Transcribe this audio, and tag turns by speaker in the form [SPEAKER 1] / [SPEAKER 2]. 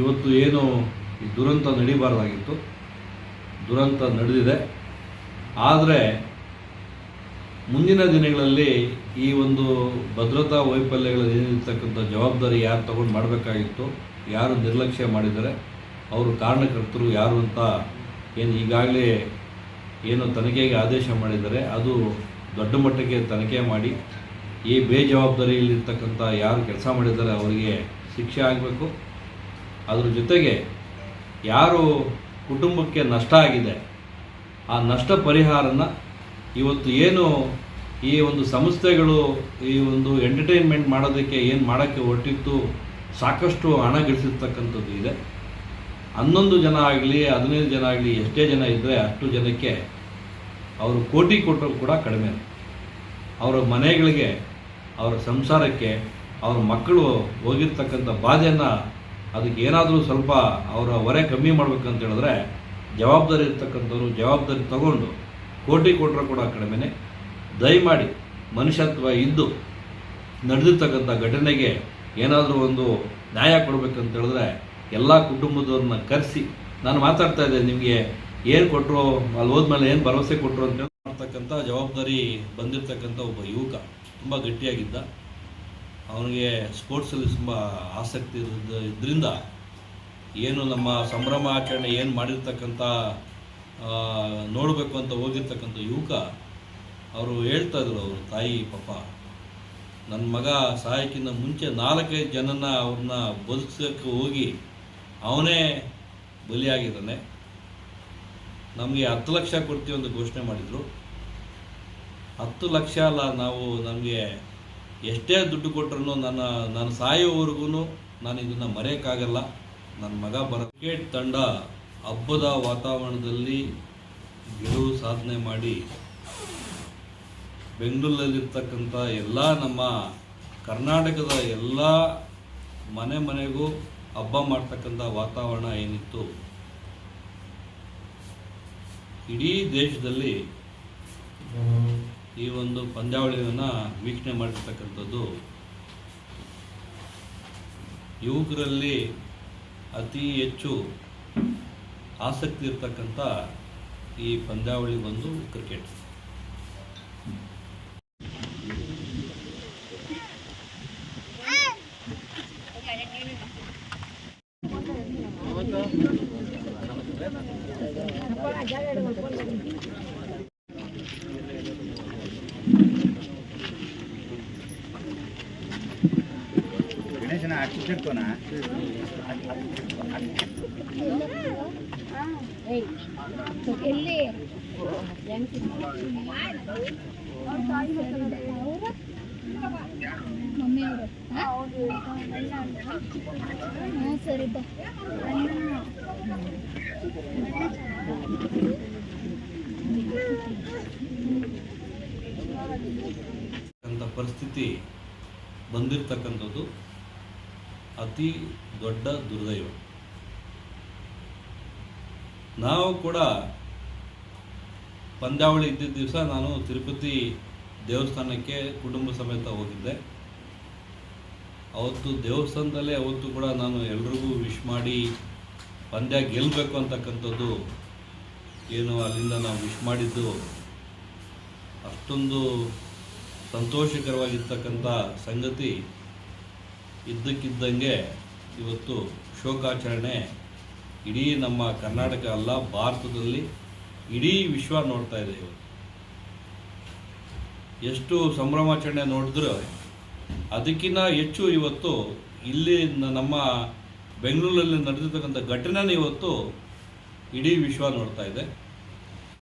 [SPEAKER 1] ಇವತ್ತು ಏನು ಈ ದುರಂತ ನಡೀಬಾರ್ದಾಗಿತ್ತು. ದುರಂತ ನಡೆದಿದೆ. ಆದರೆ ಮುಂದಿನ ದಿನಗಳಲ್ಲಿ ಈ ಒಂದು ಭದ್ರತಾ ವೈಫಲ್ಯಗಳ ಏನಿರ್ತಕ್ಕಂಥ ಜವಾಬ್ದಾರಿ ಯಾರು ತಗೊಂಡು ಮಾಡಬೇಕಾಗಿತ್ತು, ಯಾರು ನಿರ್ಲಕ್ಷ್ಯ ಮಾಡಿದರೆ ಅವರು ಕಾರಣಕರ್ತರು ಯಾರು ಅಂತ ಏನು ಈಗಾಗಲೇ ಏನು ತನಿಖೆಗೆ ಆದೇಶ ಮಾಡಿದರೆ ಅದು ದೊಡ್ಡ ಮಟ್ಟಕ್ಕೆ ತನಿಖೆ ಮಾಡಿ ಈ ಬೇಜವಾಬ್ದಾರಿಯಲ್ಲಿರ್ತಕ್ಕಂಥ ಯಾರು ಕೆಲಸ ಮಾಡಿದ್ದಾರೆ, ಅವರಿಗೆ ಶಿಕ್ಷೆ ಆಗಬೇಕು. ಅದ್ರ ಜೊತೆಗೆ ಯಾರು ಕುಟುಂಬಕ್ಕೆ ನಷ್ಟ ಆಗಿದೆ, ಆ ನಷ್ಟ ಪರಿಹಾರನ ಇವತ್ತು ಏನು ಈ ಒಂದು ಸಂಸ್ಥೆಗಳು ಈ ಒಂದು ಎಂಟರ್ಟೈನ್ಮೆಂಟ್ ಮಾಡೋದಕ್ಕೆ ಏನು ಮಾಡೋಕ್ಕೆ ಹೊರಟಿತ್ತು, ಸಾಕಷ್ಟು ಹಣ ಗಳಿಸಿರ್ತಕ್ಕಂಥದ್ದು ಇದೆ. ಹನ್ನೊಂದು ಜನ ಆಗಲಿ, ಹದಿನೈದು ಜನ ಆಗಲಿ, ಎಷ್ಟೇ ಜನ ಇದ್ದರೆ ಅಷ್ಟು ಜನಕ್ಕೆ ಅವರು ಕೋಟಿ ಕೊಟ್ಟರು ಕೂಡ ಕಡಿಮೆ ಅವರ ಮನೆಗಳಿಗೆ, ಅವರ ಸಂಸಾರಕ್ಕೆ, ಅವರ ಮಕ್ಕಳು ಹೋಗಿರ್ತಕ್ಕಂಥ ಬಾಧೆಯನ್ನು ಅದಕ್ಕೆ ಏನಾದರೂ ಸ್ವಲ್ಪ ಅವರ ಹೊರೆ ಕಮ್ಮಿ ಮಾಡ್ಬೇಕಂತ ಹೇಳಿದ್ರೆ ಜವಾಬ್ದಾರಿ ಇರ್ತಕ್ಕಂಥವ್ರು ಜವಾಬ್ದಾರಿ ತಗೊಂಡು ಕೋಟಿ ಕೊಟ್ಟರೆ ಕೂಡ ಕಡಿಮೆನೆ. ದಯಮಾಡಿ ಮನುಷ್ಯತ್ವ ಇದ್ದು ನಡೆದಿರ್ತಕ್ಕಂಥ ಘಟನೆಗೆ ಏನಾದರೂ ಒಂದು ನ್ಯಾಯ ಕೊಡಬೇಕಂತ ಹೇಳಿದ್ರೆ ಎಲ್ಲ ಕುಟುಂಬದವ್ರನ್ನ ಕರೆಸಿ. ನಾನು ಮಾತಾಡ್ತಾ ಇದ್ದೆ ನಿಮಗೆ ಏನು ಕೊಟ್ಟರು ಅಲ್ಲಿ ಹೋದ್ಮೇಲೆ ಏನು ಭರವಸೆ ಕೊಟ್ಟರು ಅಂತ ಮಾಡ್ತಕ್ಕಂಥ ಜವಾಬ್ದಾರಿ ಬಂದಿರತಕ್ಕಂಥ ಒಬ್ಬ ಯುವಕ, ತುಂಬ ಗಟ್ಟಿಯಾಗಿದ್ದ. ಅವನಿಗೆ ಸ್ಪೋರ್ಟ್ಸಲ್ಲಿ ತುಂಬ ಆಸಕ್ತಿ ಇರೋದು ಇದರಿಂದ ಏನು ನಮ್ಮ ಸಂಭ್ರಮ ಆಚರಣೆ ಏನು ಮಾಡಿರ್ತಕ್ಕಂಥ ನೋಡಬೇಕು ಅಂತ ಹೋಗಿರ್ತಕ್ಕಂಥ ಯುವಕ ಅವರು ಹೇಳ್ತಾ ಇದ್ರು ಅವರು, ತಾಯಿ, ಪಾಪ ನನ್ನ ಮಗ ಸಹಾಯಕ್ಕಿಂತ ಮುಂಚೆ ನಾಲ್ಕೈದು ಜನನ ಅವ್ರನ್ನ ಬದುಕಕ್ಕೆ ಹೋಗಿ ಅವನೇ ಬಲಿಯಾಗಿದ್ದಾನೆ. ನಮಗೆ ಹತ್ತು ಲಕ್ಷ ಕೊಡ್ತೀವಿ ಅಂತ ಘೋಷಣೆ ಮಾಡಿದರು. ಹತ್ತು ಲಕ್ಷ ಅಲ್ಲ, ನಾವು ನಮಗೆ ಎಷ್ಟೇ ದುಡ್ಡು ಕೊಟ್ಟರು ನನ್ನ ನಾನು ಸಾಯೋವರೆಗೂ ನಾನು ಇದನ್ನು ಮರೆಯೋಕ್ಕಾಗಲ್ಲ. ನನ್ನ ಮಗ ಬರ ಕ್ರಿಕೆಟ್ ತಂಡ ಹಬ್ಬದ ವಾತಾವರಣದಲ್ಲಿ ಗೆಲುವು ಸಾಧನೆ ಮಾಡಿ ಬೆಂಗಳೂರಲ್ಲಿರ್ತಕ್ಕಂಥ ಎಲ್ಲ ನಮ್ಮ ಕರ್ನಾಟಕದ ಎಲ್ಲ ಮನೆ ಮನೆಗೂ ಹಬ್ಬ ಮಾಡ್ತಕ್ಕಂಥ ವಾತಾವರಣ ಏನಿತ್ತು? ಇಡೀ ದೇಶದಲ್ಲಿ ಈ ಒಂದು ಪಂದ್ಯಾವಳಿಯನ್ನು ವೀಕ್ಷಣೆ ಮಾಡಿರ್ತಕ್ಕಂಥದ್ದು. ಯುವಕರಲ್ಲಿ ಅತಿ ಹೆಚ್ಚು ಆಸಕ್ತಿ ಇರ್ತಕ್ಕಂಥ ಈ ಪಂದ್ಯಾವಳಿ ಬಂದು ಕ್ರಿಕೆಟ್.
[SPEAKER 2] ಹಚ್ಚಿಟ್ಕೋನಾ
[SPEAKER 3] ಎಲ್ಲಿ ಸರಿ
[SPEAKER 1] ಪರಿಸ್ಥಿತಿ ಬಂದಿರತಕ್ಕಂಥದ್ದು. ಅತಿ ದೊಡ್ಡ ದುರ್ದೈವ. ನಾವು ಕೂಡ ಪಂದ್ಯಾವಳಿ ಇದ್ದಿದ್ದ ದಿವಸ ನಾನು ತಿರುಪತಿ ದೇವಸ್ಥಾನಕ್ಕೆ ಕುಟುಂಬ ಸಮೇತ ಹೋಗಿದ್ದೆ. ಅವತ್ತು ದೇವಸ್ಥಾನದಲ್ಲೇ ಅವತ್ತು ಕೂಡ ನಾನು ಎಲ್ರಿಗೂ ವಿಶ್ ಮಾಡಿ ಪಂದ್ಯ ಗೆಲ್ಲಬೇಕು ಅಂತಕ್ಕಂಥದ್ದು ಏನು ಅಲ್ಲಿಂದ ನಾವು ವಿಶ್ ಮಾಡಿದ್ದು ಅಷ್ಟೊಂದು ಸಂತೋಷಕರವಾಗಿರ್ತಕ್ಕಂಥ ಸಂಗತಿ ಇದ್ದಕ್ಕಿದ್ದಂಗೆ ಇವತ್ತು ಶೋಕಾಚರಣೆ ಇಡೀ ನಮ್ಮ ಕರ್ನಾಟಕ ಅಲ್ಲ, ಭಾರತದಲ್ಲಿ ಇಡೀ ವಿಶ್ವ ನೋಡ್ತಾ ಇದೆ ಇವತ್ತು. ಎಷ್ಟು ಸಂಭ್ರಮಾಚರಣೆ ನೋಡಿದ್ರೆ ಅದಕ್ಕಿಂತ ಹೆಚ್ಚು ಇವತ್ತು ಇಲ್ಲಿ ನಮ್ಮ ಬೆಂಗಳೂರಲ್ಲಿ ನಡೆದಿರ್ತಕ್ಕಂಥ ಘಟನೆನೇ ಇವತ್ತು ಇಡೀ ವಿಶ್ವ ನೋಡ್ತಾ ಇದೆ.